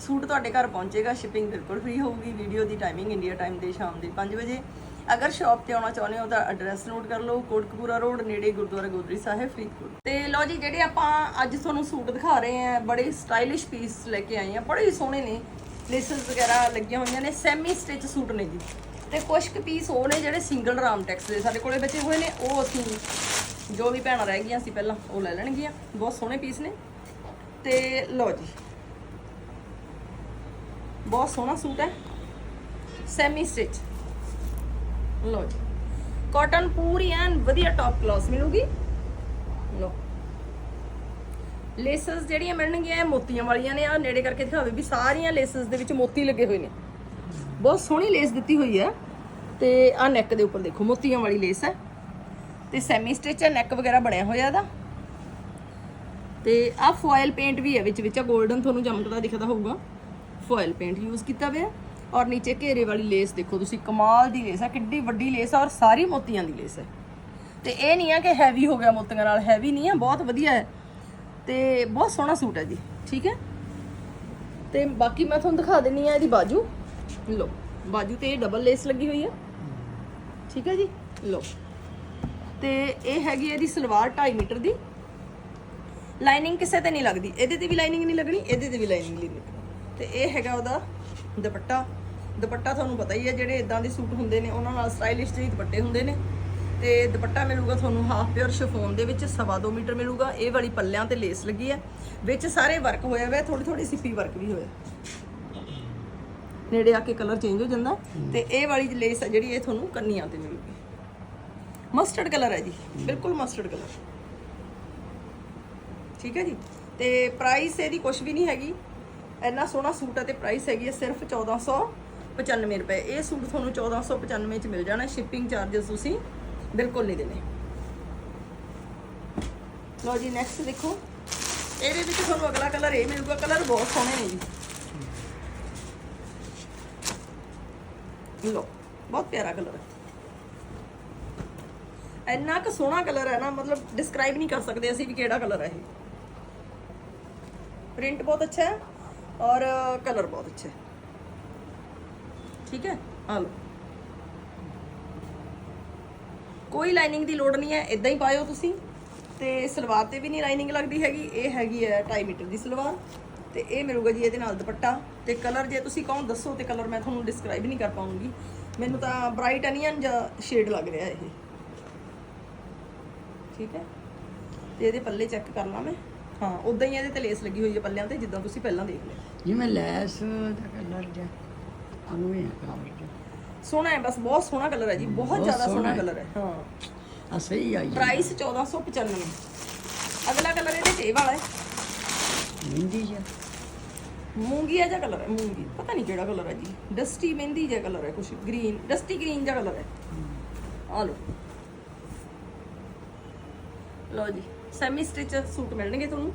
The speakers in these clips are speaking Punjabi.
ਸੂਟ ਤੁਹਾਡੇ ਘਰ ਪਹੁੰਚੇਗਾ ਸ਼ਿਪਿੰਗ ਬਿਲਕੁਲ ਫ੍ਰੀ ਹੋਊਗੀ ਵੀਡੀਓ ਦੀ ਟਾਈਮਿੰਗ ਇੰਡੀਆ ਟਾਈਮ ਦੇ ਸ਼ਾਮ ਦੇ 5 ਵਜੇ। ਅਗਰ ਸ਼ਾਪ ਤੇ ਆਉਣਾ ਚਾਹੁੰਦੇ ਹੋ ਤਾਂ ਐਡਰੈਸ ਨੋਟ ਕਰ ਲਓ, ਕੋਟਕਪੂਰਾ ਰੋਡ ਨੇੜੇ ਗੁਰਦੁਆਰਾ ਗੋਦਰੀ ਸਾਹਿਬ, ਫਰੀਦਕੋਟ। ਤੇ ਲਓ ਜੀ, ਜਿਹੜੇ ਆਪਾਂ ਅੱਜ ਤੁਹਾਨੂੰ ਸੂਟ ਦਿਖਾ ਰਹੇ ਹਾਂ, ਬੜੇ ਸਟਾਈਲਿਸ਼ ਪੀਸ ਲੈ ਕੇ ਆਏ ਹਾਂ, ਬੜੇ ਸੋਹਣੇ ਨੇ ਲੇਸਸ ਵਗੈਰਾ ਲੱਗੀਆਂ ਹੋਈਆਂ ਨੇ ਸੈਮੀ ਸਟਿਚ ਸੂਟ ਨੇ ਜੀ। ਤੇ ਕੁਝ ਕੁ ਪੀਸ ਉਹ ਨੇ ਜਿਹੜੇ ਸਿੰਗਲ ਰਾਮ ਟੈਕਸ ਦੇ, ਸਾਡੇ ਕੋਲੇ ਬਚੇ ਹੋਏ ਨੇ, ਉਹ ਅਸੀਂ ਜੋ ਵੀ ਭੈਣਾਂ ਰਹਿ ਗਈਆਂ ਸੀ ਪਹਿਲਾਂ, ਉਹ ਲੈ ਲੈਣਗੀਆਂ। ਬਹੁਤ ਸੋਹਣੇ ਪੀਸ ਨੇ। ਤੇ ਲਓ ਜੀ ਬਹੁਤ ਸੋਹਣਾ ਸੂਟ ਹੈ। ਸੈਮੀ ਸਟਿਚ ਲਓ ਜੀ। ਕਾਟਨ ਪੂਰੀ ਐਨ ਵਧੀਆ ਟੌਪ ਕਲਾਸ ਮਿਲੂਗੀ। ਲਓ। ਲੇਸਸ ਜਿਹੜੀਆਂ ਮਿਲਣਗੀਆਂ ਮੋਤੀਆਂ ਵਾਲੀਆਂ ਨੇ। ਆ ਨੇੜੇ ਕਰਕੇ ਦਿਖਾਵੇ ਵੀ ਸਾਰੀਆਂ ਲੇਸਸ ਦੇ ਵਿੱਚ ਮੋਤੀ ਲੱਗੇ ਹੋਏ ਨੇ। ਬਹੁਤ ਸੋਹਣੀ ਲੇਸ ਦਿੱਤੀ ਹੋਈ ਹੈ। ਤੇ ਆ ਨੈਕ ਦੇ ਉੱਪਰ ਦੇਖੋ, ਮੋਤੀਆਂ ਵਾਲੀ ਲੇਸ ਹੈ। ਤੇ ਸੈਮੀ ਸਟਿਚ ਹੈ ਨੈਕ ਵਗੈਰਾ ਬਣਿਆ ਹੋਇਆ ਇਹਦਾ। ਤੇ ਆ ਫੋਇਲ ਪੇਂਟ ਵੀ ਹੈ ਵਿੱਚ ਵਿੱਚ 골ਡਨ ਤੁਹਾਨੂੰ ਚਮਕਦਾ ਦਿਖਦਾ ਹੋਊਗਾ। ਫੋਇਲ ਪੇਂਟ ਯੂਜ਼ ਕੀਤਾ ਹੋਇਆ ਔਰ ਨੀਚੇ ਘੇਰੇ ਵਾਲੀ ਲੇਸ ਦੇਖੋ ਤੁਸੀਂ, ਕਮਾਲ ਦੀ ਲੇਸ ਆ ਕਿੱਡੀ ਵੱਡੀ ਲੇਸ ਆ ਔਰ ਸਾਰੀ ਮੋਤੀਆਂ ਦੀ ਲੇਸ ਹੈ। ਤੇ ਇਹ ਨਹੀਂ ਆ ਕਿ ਹੈਵੀ ਹੋ ਗਿਆ ਮੋਤੀਆਂ ਨਾਲ ਹੈਵੀ ਨਹੀਂ ਆ ਬਹੁਤ ਵਧੀਆ ਹੈ। ਤੇ ਬਹੁਤ ਸੋਹਣਾ ਸੂਟ ਹੈ ਜੀ, ਠੀਕ ਹੈ? ਤੇ ਬਾਕੀ ਮੈਂ ਤੁਹਾਨੂੰ ਦਿਖਾ ਦਿੰਨੀ ਆ ਇਹਦੀ ਬਾਜੂ। ਲੋ ਬਾਜੂ ਤੇ ਇਹ ਡਬਲ ਲੇਸ ਲੱਗੀ ਹੋਈ ਆ ਠੀਕ ਹੈ ਜੀ? ਲੋ ਤੇ ਇਹ ਹੈਗੀ ਇਹਦੀ ਸਲਵਾਰ 2.5 ਮੀਟਰ ਦੀ। ਲਾਈਨਿੰਗ ਕਿਸੇ ਤੇ ਨਹੀਂ ਲੱਗਦੀ। ਇਹਦੇ ਤੇ ਵੀ ਲਾਈਨਿੰਗ ਨਹੀਂ ਲੱਗਣੀ, ਇਹਦੇ ਤੇ ਵੀ ਲਾਈਨਿੰਗ ਨਹੀਂ ਲੱਗਣੀ। ਤੇ ਇਹ ਹੈਗਾ ਉਹਦਾ ਦੁਪੱਟਾ। ਦੁਪੱਟਾ ਤੁਹਾਨੂੰ ਪਤਾ ਹੀ ਹੈ ਜਿਹੜੇ ਇਦਾਂ ਦੇ ਸੂਟ ਹੁੰਦੇ ਨੇ ਉਹਨਾਂ ਨਾਲ ਸਟਾਈਲਿਸ਼ ਜਿਹੇ ਦੁਪੱਟੇ ਹੁੰਦੇ ਨੇ। ਤੇ ਦੁਪੱਟਾ ਮਿਲੂਗਾ ਤੁਹਾਨੂੰ ਹਾਫ ਪਿਓਰ ਸ਼ਿਫੋਨ ਦੇ ਵਿੱਚ ਸਵਾ ਦੋ ਮੀਟਰ ਮਿਲੂਗਾ। ਇਹ ਵਾਲੀ ਪੱਲਿਆਂ ਤੇ ਲੇਸ ਲੱਗੀ ਹੈ ਵਿੱਚ ਸਾਰੇ ਵਰਕ ਹੋਇਆ ਹੋਇਆ ਥੋੜੀ ਥੋੜੀ ਸਿੱਪੀ ਵਰਕ ਵੀ ਹੋਇਆ। ਨੇੜੇ ਆ ਕੇ ਕਲਰ ਚੇਂਜ ਹੋ ਜਾਂਦਾ। ਤੇ ਇਹ ਵਾਲੀ ਲੇਸ ਹੈ ਜਿਹੜੀ ਇਹ ਤੁਹਾਨੂੰ ਕੰਨੀਆਂ ਤੇ ਮਿਲੂਗੀ। ਮਸਟਰਡ ਕਲਰ ਹੈ ਜੀ ਬਿਲਕੁਲ ਮਸਟਰਡ ਕਲਰ ਠੀਕ ਹੈ ਜੀ? ਤੇ ਪ੍ਰਾਈਸ ਇਹਦੀ ਕੁਝ ਵੀ ਨਹੀਂ ਹੈਗੀ। ਇੰਨਾ ਸੋਹਣਾ ਸੂਟ ਹੈ ਤੇ ਪ੍ਰਾਈਸ ਹੈਗੀ ਹੈ ਸਿਰਫ 1495 ਰੁਪਏ। ਇਹ ਸੂਟ ਤੁਹਾਨੂੰ 1495 ਚ ਮਿਲ ਜਾਣਾ ਸ਼ਿਪਿੰਗ ਚਾਰजेस ਤੁਸੀਂ ਬਿਲਕੁਲ ਨਹੀਂ ਦੇਣੇ। ਲਓ ਜੀ ਨੈਕਸਟ ਦੇਖੋ। ਇਹਦੇ ਵਿੱਚ ਤੁਹਾਨੂੰ ਅਗਲਾ ਕਲਰ ਇਹ ਮਿਲੂਗਾ ਕਲਰ ਬਹੁਤ ਸੋਹਣੇ ਨੇ ਜੀ। ਲਓ, ਬਹੁਤ ਪਿਆਰਾ ਕਲਰ ਹੈ। ਇੰਨਾ ਕੁ ਸੋਹਣਾ ਕਲਰ ਹੈ ਨਾ, ਮਤਲਬ ਡਿਸਕ੍ਰਾਈਬ ਨਹੀਂ ਕਰ ਸਕਦੇ ਅਸੀਂ ਵੀ ਕਿਹੜਾ ਕਲਰ ਹੈ ਇਹ। ਪ੍ਰਿੰਟ ਬਹੁਤ ਅੱਛਾ ਹੈ। ਔਰ ਕਲਰ ਬਹੁਤ ਅੱਛਾ। ਹੈ ਠੀਕ ਹੈ? ਆ ਲਓ। ਕੋਈ ਲਾਈਨਿੰਗ ਦੀ ਲੋੜ ਨਹੀਂ ਹੈ ਇਦਾਂ ਹੀ ਪਾਇਓ ਤੁਸੀਂ। ਤੇ ਸਲਵਾਰ ਤੇ ਵੀ ਨਹੀਂ ਲਾਈਨਿੰਗ ਲੱਗਦੀ ਹੈਗੀ, ਇਹ ਹੈਗੀ ਹੈ 2.5 ਮੀਟਰ ਦੀ ਸਲਵਾਰ। ਤੇ ਇਹ ਮਿਲੂਗਾ ਜੀ ਇਹਦੇ ਨਾਲ ਦੁਪੱਟਾ। ਤੇ ਕਲਰ ਜੇ ਤੁਸੀਂ ਕਹੋ, ਦੱਸੋ ਤੇ ਕਲਰ ਮੈਂ ਤੁਹਾਨੂੰ ਡਿਸਕ੍ਰਾਈਬ ਨਹੀਂ ਕਰ ਪਾਉਂਗੀ। ਮੈਨੂੰ ਤਾਂ ਬ੍ਰਾਈਟ ਅਨੀਅਨ ਜਾਂ ਸ਼ੇਡ ਲੱਗ ਰਿਹਾ ਇਹ। ਠੀਕ ਹੈ? ਤੇ ਇਹਦੇ ਪੱਲੇ ਚੈੱਕ ਕਰ ਲਾਂ ਮੈਂ। ਹਾਂ ਉਦਾਂ ਹੀ ਇਹਦੇ ਤੇ ਲੇਸ ਲੱਗੀ ਹੋਈ ਹੈ ਪੱਲਿਆਂ ਤੇ ਜਿੱਦਾਂ ਤੁਸੀਂ ਪਹਿਲਾਂ ਦੇਖ ਲਿਆ। ਜਿਵੇਂ ਲੈਸ ਦਾ ਕਲਰ ਜਿਹਾ ਉਹਨੂੰ ਹੀ ਜਿਹਾ। ਸੋਹਣਾ ਹੈ ਬਸ ਬਹੁਤ ਸੋਹਣਾ ਕਲਰ ਹੈ ਜੀ ਬਹੁਤ ਬਹੁਤ ਜ਼ਿਆਦਾ ਸੋਹਣਾ ਸੋਹਣਾ ਹੈ। ਕਲਰ ਹੈ ਹਾਂ। ਆ ਸਹੀ ਆਈ ਪ੍ਰਾਈਸ 1495 ਅਗਲਾ ਕਲਰ ਇਹਦੇ ਚ ਇਹ ਵਾਲਾ ਹੈ। ਮਹਿੰਦੀ ਜਿਹਾ। ਮੂੰਗੀਆ ਜਿਹਾ ਕਲਰ ਹੈ ਮੂੰਗੀ। ਪਤਾ ਨਹੀਂ ਕਿਹੜਾ ਕਲਰ ਹੈ ਜੀ। ਡਸਟੀ ਮਹਿੰਦੀ ਜਿਹਾ ਕਲਰ ਹੈ ਕੁਛ ਗ੍ਰੀਨ ਡਸਟੀ ਗ੍ਰੀਨ ਜਿਹਾ ਕਲਰ ਹੈ। ਆ ਲਓ। ਲਓ ਜੀ। ਸੈਮੀ ਸਟਿਚ ਸੂਟ ਮਿਲਣਗੇ ਤੁਹਾਨੂੰ।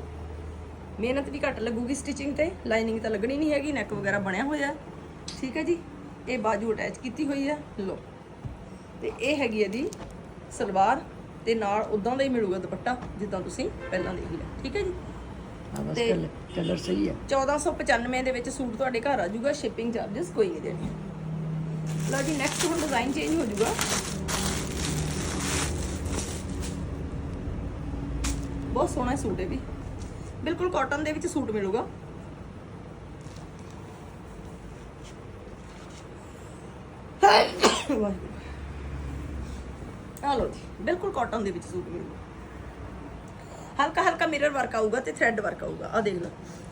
ਮਿਹਨਤ ਵੀ ਘੱਟ ਲੱਗੂਗੀ ਸਟਿਚਿੰਗ ਤੇ ਲਾਈਨਿੰਗ ਤਾਂ ਲੱਗਣੀ ਨਹੀਂ ਹੈਗੀ ਨੈਕ ਵਗੈਰਾ ਬਣਿਆ ਹੋਇਆ। ਠੀਕ ਹੈ ਜੀ? ਇਹ ਬਾਜੂ ਅਟੈਚ ਕੀਤੀ ਹੋਈ ਹੈ ਲਓ। ਤੇ ਇਹ ਹੈਗੀ ਇਹਦੀ ਸਲਵਾਰ ਤੇ ਨਾਲ ਉਦਾਂ ਦਾ ਹੀ ਮਿਲੂਗਾ ਦੁਪੱਟਾ ਜਿੱਦਾਂ ਤੁਸੀਂ ਪਹਿਲਾਂ ਦੇਖ ਲਿਆ। ਠੀਕ ਹੈ ਜੀ? ਆ ਬਸ ਤੇ- ਕਲਰ ਕਲਰ ਸਹੀ ਹੈ 1495 ਦੇ ਵਿੱਚ ਸੂਟ ਤੁਹਾਡੇ ਘਰ ਆ ਜਾਊਗਾ ਸ਼ਿਪਿੰਗ ਚਾਰजेस ਕੋਈ ਨਹੀਂ। ਦੇਣੇ ਲਓ ਜੀ ਨੈਕਸਟ ਹੁਣ ਡਿਜ਼ਾਈਨ ਚੇਂਜ ਹੋ ਜਾਊਗਾ। ਬਹੁਤ ਸੋਹਣਾ ਸੂਟ ਹੈ ਵੀ। ਬਿਲਕੁਲ ਕਾਟਨ ਦੇ ਵਿੱਚ ਸੂਟ ਮਿਲੂਗਾ। ਵਾਹਿਗੁਰੂ। ਆ ਲਓ ਜੀ, ਬਿਲਕੁਲ ਕਾਟਨ ਦੇ ਵਿੱਚ ਸੂਟ ਮਿਲੂਗਾ। ਹਲਕਾ ਹਲਕਾ ਮਿਰਰ ਵਰਕ ਆਊਗਾ ਤੇ ਥ੍ਰੈਡ ਵਰਕ ਆਊਗਾ। ਆ ਦੇਖ ਲਓ,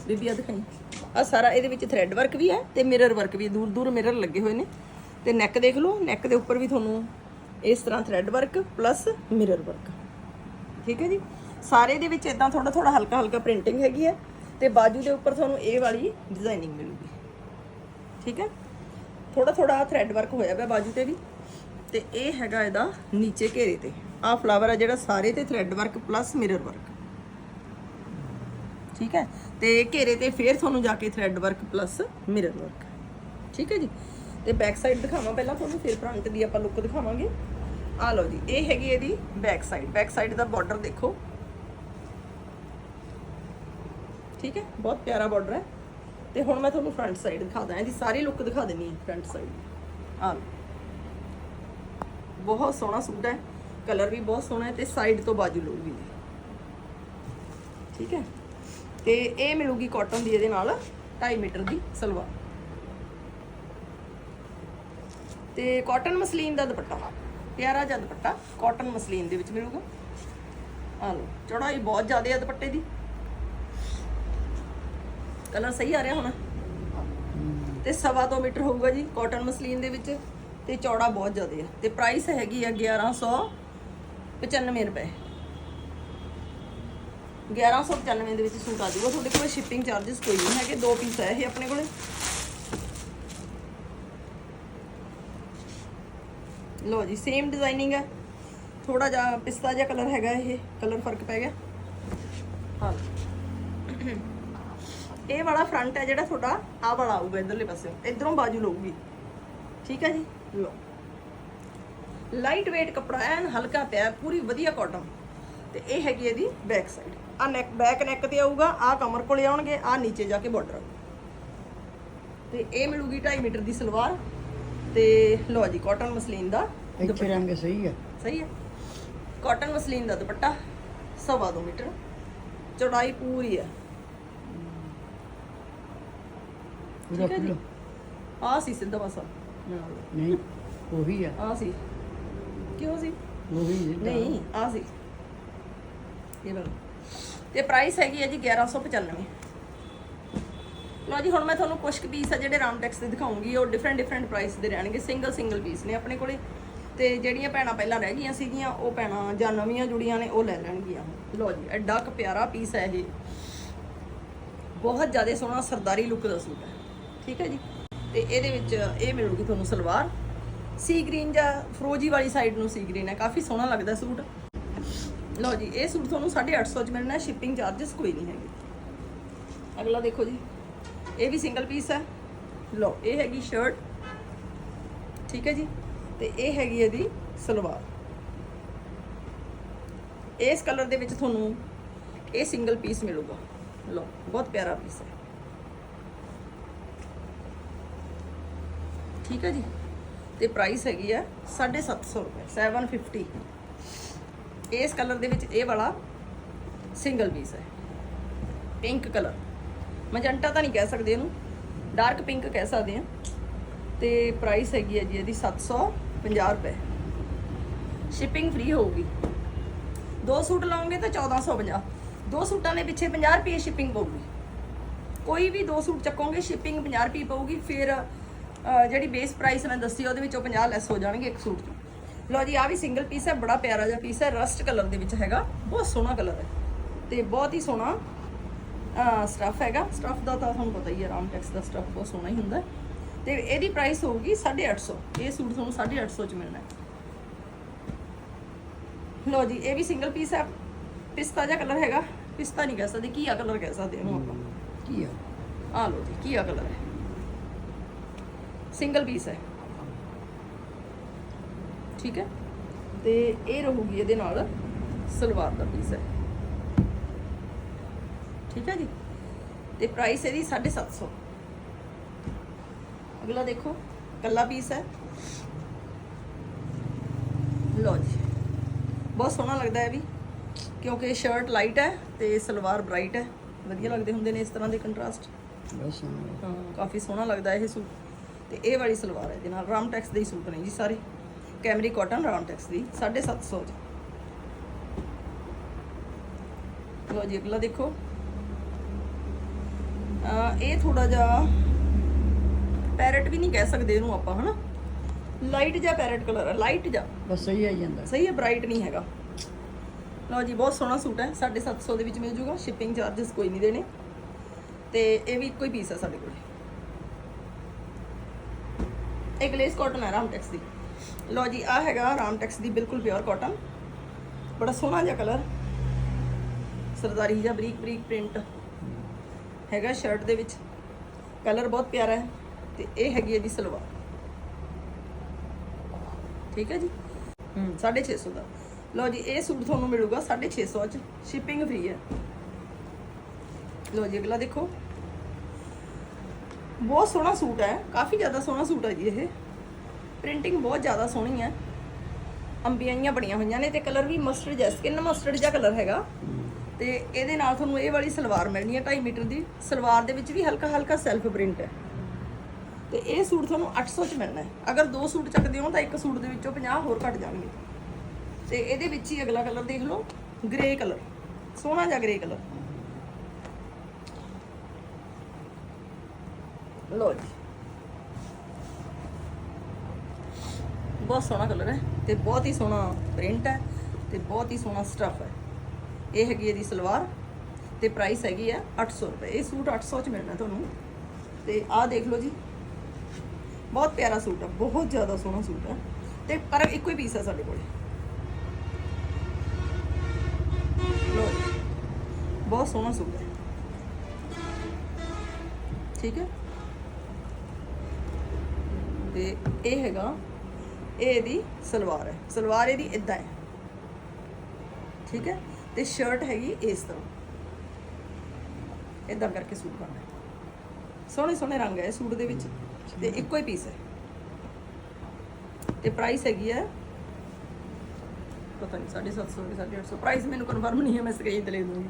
ਬੀਬੀ ਆ ਦਿਖਾਈ। ਆ ਸਾਰਾ ਇਹਦੇ ਵਿੱਚ ਥ੍ਰੈਡ ਵਰਕ ਵੀ ਹੈ ਤੇ ਮਿਰਰ ਵਰਕ ਵੀ ਦੂਰ ਦੂਰ ਮਿਰਰ ਲੱਗੇ ਹੋਏ ਨੇ। ਤੇ ਨੈਕ ਦੇਖ ਲਓ ਨੈਕ ਦੇ ਉੱਪਰ ਵੀ ਤੁਹਾਨੂੰ ਇਸ ਤਰ੍ਹਾਂ thread work plus mirror work ਠੀਕ ਹੈ ਜੀ? ਸਾਰੇ ਦੇ ਵਿੱਚ ਇਦਾਂ ਥੋੜਾ ਥੋੜਾ ਹਲਕਾ ਹਲਕਾ ਪ੍ਰਿੰਟਿੰਗ ਹੈਗੀ ਹੈ ਤੇ ਬਾਜੂ ਦੇ ਉੱਪਰ ਤੁਹਾਨੂੰ ਇਹ ਵਾਲੀ ਡਿਜ਼ਾਈਨਿੰਗ ਮਿਲੂਗੀ। ਠੀਕ ਹੈ? ਥੋੜਾ ਥੋੜਾ ਥ੍ਰੈਡ ਵਰਕ ਹੋਇਆ ਪਿਆ ਬਾਜੂ ਤੇ ਵੀ। ਤੇ ਇਹ ਹੈਗਾ ਇਹਦਾ ਨੀਚੇ ਘੇਰੇ ਤੇ। ਆਹ ਫਲਾਵਰ ਆ ਜਿਹੜਾ ਸਾਰੇ ਤੇ thread work plus mirror work ਠੀਕ ਹੈ? ਤੇ ਘੇਰੇ ਤੇ ਫੇਰ ਤੁਹਾਨੂੰ ਜਾ ਕੇ thread work plus mirror work ਠੀਕ ਹੈ ਜੀ? ਤੇ ਬੈਕ ਸਾਈਡ ਦਿਖਾਵਾਂ ਪਹਿਲਾਂ ਤੁਹਾਨੂੰ, ਫਿਰ ਫਰੰਟ ਦੀ ਆਪਾਂ ਲੁੱਕ ਦਿਖਾਵਾਂਗੇ। ਆ ਲਓ ਜੀ, ਇਹ ਹੈਗੀ ਇਹਦੀ ਬੈਕ ਸਾਈਡ ਬੈਕ ਸਾਈਡ ਦਾ ਬਾਰਡਰ ਦੇਖੋ। ਠੀਕ ਹੈ? ਬਹੁਤ ਪਿਆਰਾ ਬਾਰਡਰ ਹੈ। ਤੇ ਹੁਣ ਮੈਂ ਤੁਹਾਨੂੰ ਫਰੰਟ ਸਾਈਡ ਦਿਖਾ ਦਾਂ। ਇਹਦੀ ਸਾਰੀ ਲੁੱਕ ਦਿਖਾ ਦਿੰਨੀ ਹੈ ਫਰੰਟ ਸਾਈਡ ਆ ਲਓ ਬਹੁਤ ਸੋਹਣਾ ਸੂਟ ਹੈ। ਕਲਰ ਵੀ ਬਹੁਤ ਸੋਹਣਾ ਹੈ ਤੇ ਸਾਈਡ ਤੋਂ ਬਾਜੂ ਲਊਗੀ ਠੀਕ ਹੈ? ਤੇ ਇਹ ਮਿਲੂਗੀ ਕਾਟਨ ਦੀ, ਇਹਦੇ ਨਾਲ 2.5 ਮੀਟਰ ਦੀ ਸਲਵਾਰ। ਤੇ ਕਾਟਨ ਮਸਲੀਨ ਦਾ ਦੁਪੱਟਾ। ਪਿਆਰਾ ਜਿਹਾ ਦੁਪੱਟਾ। ਕਾਟਨ ਮਸਲੀਨ ਦੇ ਵਿੱਚ ਮਿਲੂਗਾ। ਆ ਲਓ। ਚੌੜਾਈ ਬਹੁਤ ਜ਼ਿਆਦਾ ਹੈ ਦੁਪੱਟੇ ਦੀ। ਕਲਰ ਸਹੀ ਆ ਰਿਹਾ ਹੁਣ। ਤੇ ਸਵਾ ਦੋ ਮੀਟਰ ਹੋਊਗਾ ਜੀ ਕਾਟਨ ਮਸਲੀਨ ਦੇ ਵਿੱਚ ਤੇ ਚੌੜਾ ਬਹੁਤ ਜ਼ਿਆਦਾ ਹੈ ਤੇ ਪ੍ਰਾਈਸ ਹੈਗੀ ਆ 1195 ਰੁਪਏ। 1195 ਦੇ ਵਿੱਚ ਸੂਟ ਆ ਜਾਊਗਾ। ਤੁਹਾਡੇ ਕੋਲ ਸ਼ਿਪਿੰਗ ਚਾਰजेस ਕੋਈ ਨਹੀਂ ਹੈਗੇ, ਦੋ ਪੀਸ ਹੈ ਇਹ ਆਪਣੇ ਕੋਲੇ। ਲੋ ਜੀ ਸੇਮ ਡਿਜ਼ਾਈਨਿੰਗ ਹੈ ਥੋੜਾ ਜਿਹਾ ਪਿਸਤਾ ਜਿਹਾ ਕਲਰ ਹੈਗਾ ਇਹ ਕਲਰ ਫ਼ਰਕ ਪੈ ਗਿਆ। ਹਾਂ। ਇਹ ਵਾਲਾ ਫਰੰਟ ਹੈ ਜਿਹੜਾ ਤੁਹਾਡਾ ਆਹ ਵਾਲਾ ਆਊਗਾ ਇਧਰਲੇ ਪਾਸੇ। ਇਧਰੋਂ ਬਾਜੂ ਲਊਗੀ। ਠੀਕ ਹੈ ਜੀ? ਲੋ ਲਾਈਟ weight ਕੱਪੜਾ ਐਨ ਹਲਕਾ ਪਿਆ ਹੈ, ਪੂਰੀ ਵਧੀਆ ਕਾਟਨ ਤੇ ਇਹ ਹੈਗੀ ਇਹਦੀ ਬੈਕ ਸਾਈਡ ਆ ਨੈਕ ਬੈਕ ਨੈਕ ਤੇ ਆਊਗਾ ਆ ਕਮਰ ਕੋਲੇ ਆਉਣਗੇ ਆ ਨੀਚੇ ਜਾ ਕੇ ਬਾਰਡਰ ਤੇ ਇਹ ਮਿਲੂਗੀ 2.5 ਮੀਟਰ ਦੀ ਸਲਵਾਰ। ਤੇ ਲੋ ਜੀ ਕਾਟਨ ਮਸਲੀਨ ਦਾ ਇੱਥੇ ਰੰਗ ਸਹੀ ਆ। ਸਹੀ ਹੈ। ਕਾਟਨ ਮਸਲੀਨ ਦਾ ਦੁਪੱਟਾ ਸਵਾ ਦੋ ਮੀਟਰ। ਚੌੜਾਈ ਪੂਰੀ ਹੈ। ਪੂਰਾ ਠੀਕ ਹੈ ਜੀ। ਪੂਰਾ। ਆ ਸੀ ਸਿੱਧਾ ਪਾਸਾ। ਨਹੀਂ ਉਹੀ ਆ। ਆ ਸੀ। ਕਿਉਂ ਸੀ? ਉਹੀ ਜਿੱਦਾਂ। ਨਹੀਂ ਆ ਸੀ। ਇਹ ਵਾਲਾ। ਤੇ ਪ੍ਰਾਈਸ ਹੈਗੀ ਹੈ ਜੀ 1195 ਲਓ ਜੀ ਹੁਣ ਮੈਂ ਤੁਹਾਨੂੰ ਕੁਝ ਪੀਸ ਆ ਜਿਹੜੇ ਰਾਮਟੈਕਸ ਦੇ ਦਿਖਾਉਂਗੀ ਉਹ ਡਿਫਰੈਂਟ ਡਿਫਰੈਂਟ ਪ੍ਰਾਈਸ ਦੇ ਰਹਿਣਗੇ ਸਿੰਗਲ ਸਿੰਗਲ ਪੀਸ ਨੇ ਆਪਣੇ ਕੋਲੇ। ਤੇ ਜਿਹੜੀਆਂ ਭੈਣਾਂ ਪਹਿਲਾਂ ਰਹਿ ਗਈਆਂ ਸੀਗੀਆਂ ਉਹ ਭੈਣਾਂ ਜਾਂ ਨਵੀਆਂ ਜੁੜੀਆਂ ਨੇ ਉਹ ਲੈ ਲੈਣਗੀਆਂ। ਲਓ ਜੀ ਐਡਾ ਕੁ ਪਿਆਰਾ ਪੀਸ ਹੈ ਇਹ। ਬਹੁਤ ਜ਼ਿਆਦਾ ਸੋਹਣਾ ਸਰਦਾਰੀ ਲੁੱਕ ਦਾ ਸੂਟ ਹੈ। ਠੀਕ ਹੈ ਜੀ? ਤੇ ਇਹਦੇ ਵਿੱਚ ਇਹ ਮਿਲੂਗੀ ਤੁਹਾਨੂੰ ਸਲਵਾਰ। ਸੀ ਗ੍ਰੀਨ ਜਾਂ ਫਰੋਜੀ ਵਾਲੀ ਸਾਈਡ ਨੂੰ ਸੀ ਗ੍ਰੀਨ ਹੈ। ਕਾਫੀ ਸੋਹਣਾ ਲੱਗਦਾ ਸੂਟ। ਲਓ ਜੀ, ਇਹ ਸੂਟ ਤੁਹਾਨੂੰ 850 ਚ ਮਿਲਣਾ ਸ਼ਿਪਿੰਗ ਚਾਰजेस ਕੋਈ ਨਹੀਂ ਹੈਗੇ। ਅਗਲਾ ਦੇਖੋ ਜੀ। ਇਹ ਵੀ ਸਿੰਗਲ ਪੀਸ ਹੈ। ਲਓ, ਇਹ ਹੈਗੀ ਸ਼ਰਟ ਠੀਕ ਹੈ ਜੀ? ਤੇ ਇਹ ਹੈਗੀ ਇਹਦੀ ਸਲਵਾਰ। ਇਸ ਕਲਰ ਦੇ ਵਿੱਚ ਤੁਹਾਨੂੰ ਇਹ ਸਿੰਗਲ ਪੀਸ ਮਿਲੂਗਾ। ਲਓ, ਬਹੁਤ ਪਿਆਰਾ ਪੀਸ ਹੈ। ਠੀਕ ਹੈ ਜੀ? ਤੇ ਪ੍ਰਾਈਸ ਹੈਗੀ ਆ 750 ਰੁਪਏ 750 ਇਸ ਕਲਰ ਦੇ ਵਿੱਚ ਇਹ ਵਾਲਾ ਸਿੰਗਲ ਪੀਸ ਹੈ। ਪਿੰਕ ਕਲਰ ਮਜੰਟਾ ਤਾਂ ਨਹੀਂ ਕਹਿ ਸਕਦੇ ਇਹਨੂੰ। ਡਾਰਕ ਪਿੰਕ ਕਹਿ ਸਕਦੇ ਆ। ਤੇ ਪ੍ਰਾਈਸ ਹੈਗੀ ਹੈ ਜੀ ਇਹਦੀ 750 ਰੁਪਏ। ਸ਼ਿਪਿੰਗ ਫ੍ਰੀ ਹੋਊਗੀ। ਦੋ ਸੂਟ ਲਾਉਂਗੇ ਤਾਂ 1450 ਦੋ ਸੂਟਾਂ ਦੇ ਪਿੱਛੇ 50 ਰੁਪਏ ਸ਼ਿਪਿੰਗ ਪਊਗੀ। ਕੋਈ ਵੀ ਦੋ ਸੂਟ ਚੱਕੋਗੇ ਸ਼ਿਪਿੰਗ 50 ਰੁਪਏ ਪਊਗੀ। ਫਿਰ ਜਿਹੜੀ ਬੇਸ ਪ੍ਰਾਈਸ ਮੈਂ ਦੱਸੀ ਉਹਦੇ ਵਿੱਚੋਂ 50 ਲੈਸ ਹੋ ਜਾਣਗੇ ਇੱਕ ਸੂਟ ਤੋਂ। ਲਓ ਜੀ ਆ ਵੀ ਸਿੰਗਲ ਪੀਸ ਹੈ ਬੜਾ ਪਿਆਰਾ ਜਿਹਾ ਪੀਸ ਹੈ ਰਸਟ ਕਲਰ ਦੇ ਵਿੱਚ ਹੈਗਾ ਬਹੁਤ ਸੋਹਣਾ ਕਲਰ ਹੈ। ਤੇ ਬਹੁਤ ਹੀ ਸੋਹਣਾ ਸਟਫ ਹੈਗਾ। ਸਟਫ ਦਾ ਤਾਂ ਤੁਹਾਨੂੰ ਪਤਾ ਹੀ ਹੈ ਰਾਮਟੈਕਸ ਦਾ ਸਟਫ ਬਹੁਤ ਸੋਹਣਾ ਹੀ ਹੁੰਦਾ। ਤੇ ਇਹਦੀ ਪ੍ਰਾਈਸ ਹੋਊਗੀ 850 ਇਹ ਸੂਟ ਤੁਹਾਨੂੰ 850 ਚ ਮਿਲਣਾ ਹੈ। ਲਓ ਜੀ ਇਹ ਵੀ ਸਿੰਗਲ ਪੀਸ ਹੈ। ਪਿਸਤਾ ਜਿਹਾ ਕਲਰ ਹੈਗਾ। ਪਿਸਤਾ ਨਹੀਂ ਕਹਿ ਸਕਦੇ ਕੀ ਆ ਕਲਰ ਕਹਿ ਸਕਦੇ ਇਹਨੂੰ ਆਪਾਂ। ਕੀ ਆ ਆ ਲਓ ਜੀ ਕੀ ਆ ਕਲਰ ਹੈ। ਸਿੰਗਲ ਪੀਸ ਹੈ। ਠੀਕ ਹੈ। ਤੇ ਇਹ ਰਹੂਗੀ ਇਹਦੇ ਨਾਲ ਸਲਵਾਰ ਦਾ ਪੀਸ ਹੈ। ਠੀਕ ਹੈ ਜੀ। ਤੇ ਪ੍ਰਾਈਸ ਇਹਦੀ 750 ਅਗਲਾ ਦੇਖੋ ਕੱਲਾ ਪੀਸ ਹੈ। ਲਓ ਜੀ। ਬਹੁਤ ਸੋਹਣਾ ਲੱਗਦਾ ਹੈ ਵੀ ਕਿਉਂਕਿ ਸ਼ਰਟ ਲਾਈਟ ਹੈ ਤੇ ਸਲਵਾਰ ਬ੍ਰਾਈਟ ਹੈ। ਵਧੀਆ ਲੱਗਦੇ ਹੁੰਦੇ ਨੇ ਇਸ ਤਰ੍ਹਾਂ ਦੇ ਕੰਟਰਾਸਟ। ਹਾਂ ਕਾਫੀ ਸੋਹਣਾ ਲੱਗਦਾ ਇਹ ਸੂਟ। ਤੇ ਇਹ ਵਾਲੀ ਸਲਵਾਰ ਹੈ ਇਹਦੇ ਨਾਲ ਰਾਮਟੈਕਸ ਦੇ ਹੀ ਸੂਟ ਨੇ ਜੀ ਸਾਰੇ। ਕੈਮਰੀ ਕਾਟਨ ਰਾਮਟੈਕਸ ਦੀ 750 ਚ ਲੋ ਜੀ। ਅਗਲਾ ਦੇਖੋ। ਆ ਇਹ ਥੋੜਾ ਜਿਹਾ ਪੈਰਟ ਵੀ ਨਹੀਂ ਕਹਿ ਸਕਦੇ ਇਹਨੂੰ ਆਪਾਂ ਹਨਾ? ਲਾਈਟ ਜਿਹਾ ਪੈਰਟ ਕਲਰ ਹੈ ਲਾਈਟ ਜਿਹਾ। ਬਸ ਸਹੀ ਆ ਜਾਂਦਾ। ਸਹੀ ਹੈ ਬ੍ਰਾਈਟ ਨਹੀਂ ਹੈਗਾ। ਲਓ ਜੀ ਬਹੁਤ ਸੋਹਣਾ ਸੂਟ ਹੈ 750 ਦੇ ਵਿੱਚ ਮਿਲ ਜੂਗਾ ਸ਼ਿਪਿੰਗ ਚਾਰजेस ਕੋਈ ਨਹੀਂ ਦੇਣੇ। ਤੇ ਇਹ ਵੀ ਇੱਕੋ ਹੀ ਪੀਸ ਹੈ ਸਾਡੇ ਕੋਲ। ਇਹ ਗਲੇਸ ਕਾਟਨ ਹੈ ਰਾਮਟੈਕਸ ਦੀ। ਲਓ ਜੀ ਆ ਹੈਗਾ ਰਾਮਟੈਕਸ ਦੀ ਬਿਲਕੁਲ ਪਿਓਰ ਕਾਟਨ ਬੜਾ ਸੋਹਣਾ ਜਿਹਾ ਕਲਰ ਸਰਦਾਰੀ ਜਿਹਾ ਬਰੀਕ ਬਰੀਕ ਪ੍ਰਿੰਟ ਹੈਗਾ ਸ਼ਰਟ ਦੇ ਵਿੱਚ। ਕਲਰ ਬਹੁਤ ਪਿਆਰਾ ਹੈ ਤੇ ਇਹ ਹੈਗੀ ਇਹਦੀ ਸਲਵਾਰ। ਠੀਕ ਹੈ ਜੀ? ਹੂੰ 650 ਦਾ। ਲਓ ਜੀ, ਇਹ ਸੂਟ ਤੁਹਾਨੂੰ ਮਿਲੂਗਾ 650 ਚ। ਸ਼ਿਪਿੰਗ ਫ੍ਰੀ ਹੈ। ਲਓ ਜੀ, ਅਗਲਾ ਦੇਖੋ। ਬਹੁਤ ਸੋਹਣਾ ਸੂਟ ਹੈ। ਕਾਫੀ ਜ਼ਿਆਦਾ ਸੋਹਣਾ ਸੂਟ ਹੈ ਜੀ ਇਹ। ਪ੍ਰਿੰਟਿੰਗ ਬਹੁਤ ਜ਼ਿਆਦਾ ਸੋਹਣੀ ਹੈ। ਅੰਬੀਆਈਆਂ ਬਣੀਆਂ ਹੋਈਆਂ ਨੇ ਤੇ ਕਲਰ ਵੀ ਮਸਟਰਡ ਜਿਹਾ ਸਕਿਨ ਮਸਟਰਡ ਜਿਹਾ ਕਲਰ ਹੈਗਾ। ਤੇ ਇਹਦੇ ਨਾਲ ਤੁਹਾਨੂੰ ਇਹ ਵਾਲੀ ਸਲਵਾਰ ਮਿਲਣੀ ਹੈ 2.5 ਮੀਟਰ ਦੀ। ਸਲਵਾਰ ਦੇ ਵਿੱਚ ਵੀ ਹਲਕਾ ਹਲਕਾ ਸੈਲਫ ਪ੍ਰਿੰਟ ਹੈ। ਤੇ ਇਹ ਸੂਟ ਤੁਹਾਨੂੰ 800 ਚ ਮਿਲਣਾ ਹੈ। ਅਗਰ ਦੋ ਸੂਟ ਚੱਕਦੇ ਹੋ ਤਾਂ ਇੱਕ ਸੂਟ ਦੇ ਵਿੱਚੋਂ 50 ਹੋਰ ਘਟ ਜਾਣਗੇ। ਤੇ ਇਹਦੇ ਵਿੱਚ ਹੀ ਅਗਲਾ ਕਲਰ ਦੇਖ ਲਓ ਗ੍ਰੇ ਕਲਰ। ਸੋਹਣਾ ਜਿਹਾ ਗ੍ਰੇ ਕਲਰ। ਲੋ ਜੀ। ਬਹੁਤ ਸੋਹਣਾ ਕਲਰ ਹੈ ਤੇ ਬਹੁਤ ਹੀ ਸੋਹਣਾ ਪ੍ਰਿੰਟ ਹੈ ਤੇ ਬਹੁਤ ਹੀ ਸੋਹਣਾ ਸਟਫ ਹੈ। ਇਹ ਹੈਗੀ ਇਹਦੀ ਸਲਵਾਰ ਤੇ ਪ੍ਰਾਈਸ ਹੈਗੀ ਹੈ 800 ਰੁਪਏ। ਇਹ ਸੂਟ 800 ਚ ਮਿਲਣਾ ਤੁਹਾਨੂੰ। ਤੇ ਆਹ ਦੇਖ ਲਓ ਜੀ। ਬਹੁਤ ਪਿਆਰਾ ਸੂਟ ਹੈ, ਬਹੁਤ ਜ਼ਿਆਦਾ ਸੋਹਣਾ ਸੂਟ ਹੈ ਤੇ ਪਰ ਇੱਕੋ ਹੀ ਪੀਸ ਹੈ ਸਾਡੇ ਕੋਲ। ਲੋ ਜੀ। ਬਹੁਤ ਸੋਹਣਾ ਸੂਟ ਹੈ। ਠੀਕ ਹੈ। ਤੇ ਇਹ ਹੈਗਾ, ਇਹ ਇਹਦੀ ਸਲਵਾਰ ਹੈ। ਸਲਵਾਰ ਇਹਦੀ ਇਦਾਂ ਹੈ। ਠੀਕ ਹੈ? ਤੇ ਸ਼ਰਟ ਹੈਗੀ ਇਸ ਤਰ੍ਹਾਂ। ਇਦਾਂ ਕਰਕੇ ਸੂਟ ਬਣਨਾ ਸੋਹਣੇ ਸੋਹਣੇ ਰੰਗ ਹੈ ਸੂਟ ਦੇ ਵਿੱਚ। ਤੇ ਇੱਕੋ ਹੀ ਪੀਸ ਹੈ। ਤੇ ਪ੍ਰਾਈਸ ਹੈਗੀ ਹੈ, ਪਤਾ ਨਹੀਂ 750 ਕਿ 850 ਪ੍ਰਾਈਸ ਮੈਨੂੰ ਕਨਫਰਮ ਨਹੀਂ ਹੈ, ਮੈਂ ਸਕਰੀਨ ਤੇ ਲੈ ਦੂੰਗੀ